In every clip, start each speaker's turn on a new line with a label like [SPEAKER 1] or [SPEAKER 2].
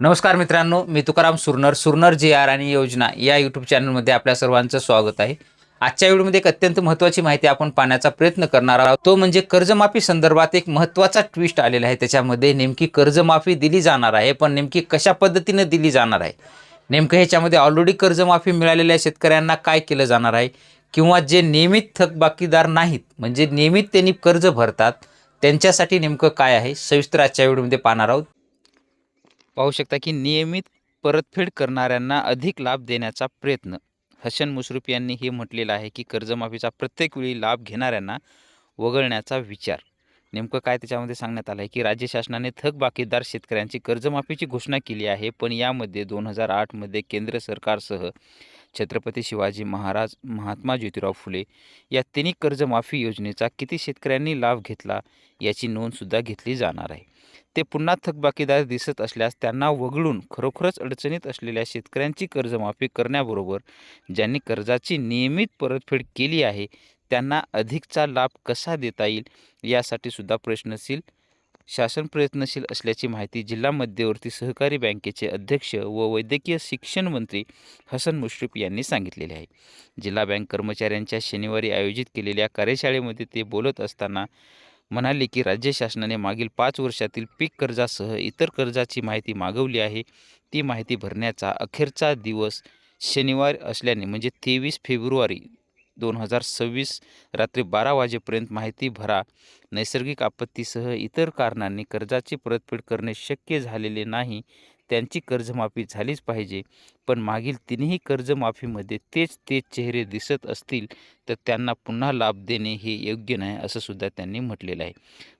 [SPEAKER 1] नमस्कार मित्रांनो मी तुकाराम सुरनर सुरनर जे आर आणि योजना या यूट्यूब चॅनलमध्ये आपल्या सर्वांचं स्वागत आहे. आजच्या व्हिडिओमध्ये एक अत्यंत महत्त्वाची माहिती आपण पाहण्याचा प्रयत्न करणार आहोत. तो म्हणजे कर्जमाफी संदर्भात एक महत्त्वाचा ट्विस्ट आलेला आहे. त्याच्यामध्ये नेमकी कर्जमाफी दिली जाणार आहे पण नेमकी कशा पद्धतीनं दिली जाणार आहे? नेमकं ह्याच्यामध्ये ऑलरेडी कर्जमाफी मिळालेल्या शेतकऱ्यांना काय केलं जाणार आहे? किंवा जे नियमित थकबाकीदार नाहीत म्हणजे नियमित त्यांनी कर्ज भरतात त्यांच्यासाठी नेमकं काय आहे? सविस्तर आजच्या व्हिडिओमध्ये पाहणार आहोत. पाहू शकता की नियमित परतफेड करणाऱ्यांना अधिक लाभ देण्याचा प्रयत्न. हसन मुश्रीफ यांनी हे म्हटलेलं आहे की कर्जमाफीचा प्रत्येक वेळी लाभ घेणाऱ्यांना वगळण्याचा विचार. नेमकं काय त्याच्यामध्ये सांगण्यात आलं आहे की राज्य शासनाने थकबाकीदार शेतकऱ्यांची कर्जमाफीची घोषणा केली आहे पण यामध्ये दोन हजार आठमध्ये केंद्र सरकारसह छत्रपती शिवाजी महाराज महात्मा ज्योतिराव फुले या तिन्ही कर्जमाफी योजनेचा किती शेतकऱ्यांनी लाभ घेतला याची नोंदसुद्धा घेतली जाणार आहे. ते पुन्हा थकबाकीदार दिसत असल्यास त्यांना वगळून खरोखरच अडचणीत असलेल्या शेतकऱ्यांची कर्जमाफी करण्याबरोबर ज्यांनी कर्जाची नियमित परतफेड केली आहे त्यांना अधिकचा लाभ कसा देता येईल यासाठी सुद्धा प्रश्नशील शासन प्रयत्नशील असल्याची माहिती जिल्हा मध्यवर्ती सहकारी बँकेचे अध्यक्ष व वैद्यकीय शिक्षण मंत्री हसन मुश्रीफ यांनी सांगितलेले आहे. जिल्हा बँक कर्मचाऱ्यांच्या शनिवारी आयोजित केलेल्या कार्यशाळेमध्ये ते बोलत असताना म्हणाले की राज्य शासनाने मागील पाच वर्षातील पीक कर्जासह इतर कर्जाची माहिती मागवली आहे. ती माहिती भरण्याचा अखेरचा दिवस शनिवार असल्याने म्हणजे तेवीस फेब्रुवारी दोन हजार सव्वीस रात्री बारा वाजेपर्यंत माहिती भरा. नैसर्गिक आपत्तीसह इतर कारणांनी कर्जाची परतफेड करणे शक्य झालेले नाही. त्यांची कर्जमाफी झालीच पाहिजे. पण मागील तिन्ही कर्जमाफीमध्ये तेच तेच चेहरे दिसत असतील तर त्यांना पुन्हा लाभ देणे हे योग्य नाही असं सुद्धा त्यांनी म्हटलेलं आहे.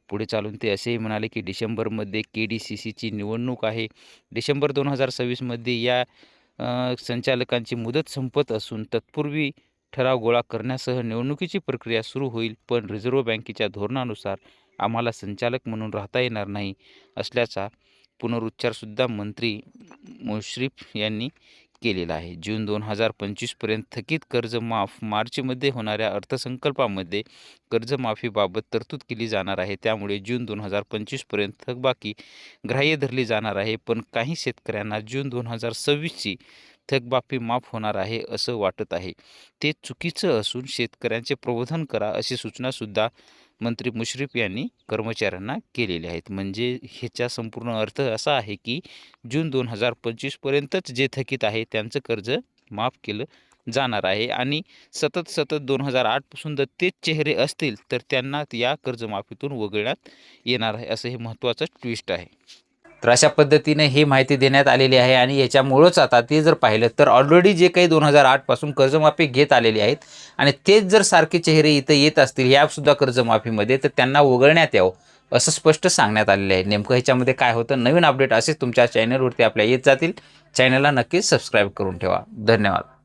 [SPEAKER 1] पुढे चालून ते असेही म्हणाले की डिसेंबरमध्ये के डी सी सीची निवडणूक आहे. डिसेंबर दोन हजार सव्वीसमध्ये या संचालकांची मुदत संपत असून तत्पूर्वी ठराव गोळा करण्यासह निवडणुकीची प्रक्रिया सुरू होईल पण रिझर्व्ह बँकेच्या धोरणानुसार आम्हाला संचालक म्हणून राहता येणार नाही असल्याचा पुनरुच्चारसुद्धा मंत्री मुश्रीफ यांनी केलेला आहे. जून दोन हजार पंचवीसपर्यंत थकीत कर्ज माफ मार्चमध्ये होणाऱ्या अर्थसंकल्पामध्ये कर्जमाफीबाबत तरतूद केली जाणार आहे. त्यामुळे जून दोन हजार पंचवीसपर्यंत थकबाकी ग्राह्य धरली जाणार आहे पण काही शेतकऱ्यांना जून दोन हजार सव्वीसची थकबाफी माफ होणार आहे असं वाटत आहे. ते चुकीचं असून शेतकऱ्यांचे प्रबोधन करा अशी सूचनासुद्धा मंत्री मुश्रीफ यांनी कर्मचाऱ्यांना केलेल्या आहेत. म्हणजे ह्याचा संपूर्ण अर्थ असा आहे की जून दोन हजार पंचवीसपर्यंतच जे थकीत आहे त्यांचं कर्ज माफ केलं जाणार आहे आणि सतत सतत दोन हजार आठपासून जर तेच चेहरे असतील तर त्यांना या कर्जमाफीतून वगळण्यात येणार आहे असं हे महत्त्वाचं ट्विस्ट आहे. तर अशा पद्धतीने ही माहिती देण्यात आलेली आहे आणि याच्यामुळंच आता ते जर पाहिलं तर ऑलरेडी जे काही दोन हजार आठपासून कर्जमाफी घेत आलेली आहेत आणि तेच जर सारखे चेहरे इथं येत असतील यासुद्धा कर्जमाफीमध्ये तर त्यांना वगळण्यात यावं असं स्पष्ट सांगण्यात आलेलं आहे. नेमकं ह्याच्यामध्ये काय होतं नवीन अपडेट असेच तुमच्या चॅनलवरती आपल्या येत जातील. चॅनलला नक्कीच सबस्क्राईब करून ठेवा. धन्यवाद.